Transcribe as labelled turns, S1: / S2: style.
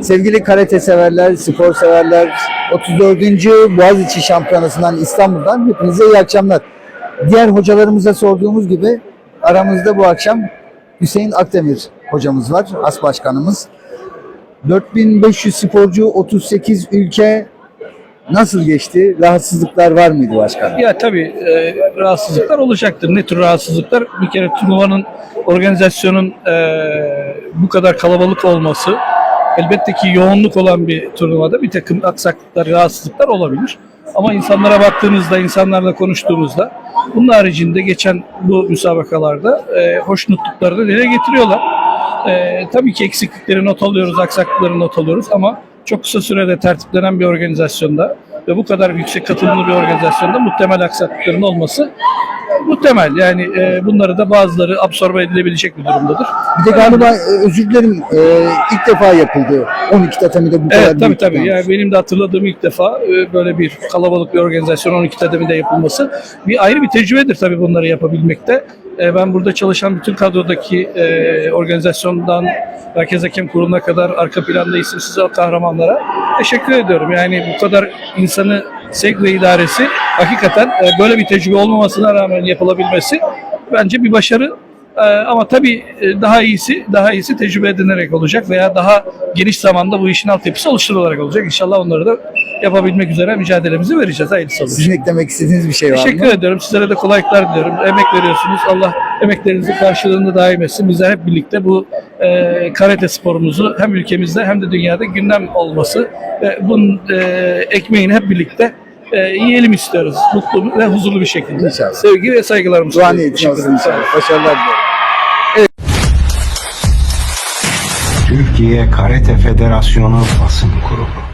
S1: Sevgili karate severler, spor severler, 34. Boğaziçi Şampiyonası'ndan İstanbul'dan hepinize iyi akşamlar. Diğer hocalarımıza sorduğumuz gibi aramızda bu akşam Hüseyin Akdemir hocamız var, as başkanımız. 4500 sporcu, 38 ülke nasıl geçti? Rahatsızlıklar var mıydı başkanım?
S2: Ya tabii e, rahatsızlıklar olacaktır. Ne tür rahatsızlıklar? Bir kere turnuvanın, organizasyonun e, bu kadar kalabalık olması elbette ki yoğunluk olan bir turnuvada bir takım aksaklıklar, rahatsızlıklar olabilir. Ama insanlara baktığınızda, insanlarla konuştuğumuzda bunun haricinde geçen bu müsabakalarda e, hoşnutluklarını dile getiriyorlar. E, tabii ki eksiklikleri not alıyoruz, aksaklıkları not alıyoruz ama çok kısa sürede tertiplenen bir organizasyonda ve bu kadar yüksek katılımlı bir organizasyonda muhtemel aksaklıkların olması muhtemel. Yani e, bunları da bazıları absorbe edilebilecek bir durumdadır.
S1: Bir de galiba e, özür dilerim e, ilk defa yapıldı 12 tatamide bu kadar
S2: Evet tabii
S1: büyük
S2: tabii. Yani benim de hatırladığım ilk defa e, böyle bir kalabalık bir organizasyon 12 tademinde yapılması bir ayrı bir tecrübedir tabii bunları yapabilmekte. E, Ben burada çalışan bütün kadrodaki e, organizasyondan Merkez Hakem Kurulu'na kadar arka planda isimsiz kahramanlara teşekkür ediyorum. Yani bu kadar insanı sevk ve idaresi hakikaten e, böyle bir tecrübe olmamasına rağmen yapılabilmesi bence bir başarı. Ee, ama tabii e, daha iyisi, daha iyisi tecrübe edinerek olacak veya daha geniş zamanda bu işin altyapısı oluşturularak olacak. İnşallah onları da yapabilmek üzere mücadelemizi vereceğiz. Hayırlısı olsun.
S1: Sizin eklemek istediğiniz bir şey var
S2: Teşekkür
S1: mı?
S2: ediyorum. Sizlere de kolaylıklar diliyorum. Emek veriyorsunuz. Allah emeklerinizin karşılığını daim etsin. Bizler hep birlikte bu e, karate sporumuzu hem ülkemizde hem de dünyada gündem olması ve bunun e, ekmeğini hep birlikte e, yiyelim istiyoruz. Mutlu ve huzurlu bir şekilde.
S1: İnşallah.
S2: Sevgi ve saygılarımı
S1: Dua niyetin olsun inşallah. Başarılar diliyorum.
S3: Türkiye Karate Federasyonu basın kurulu.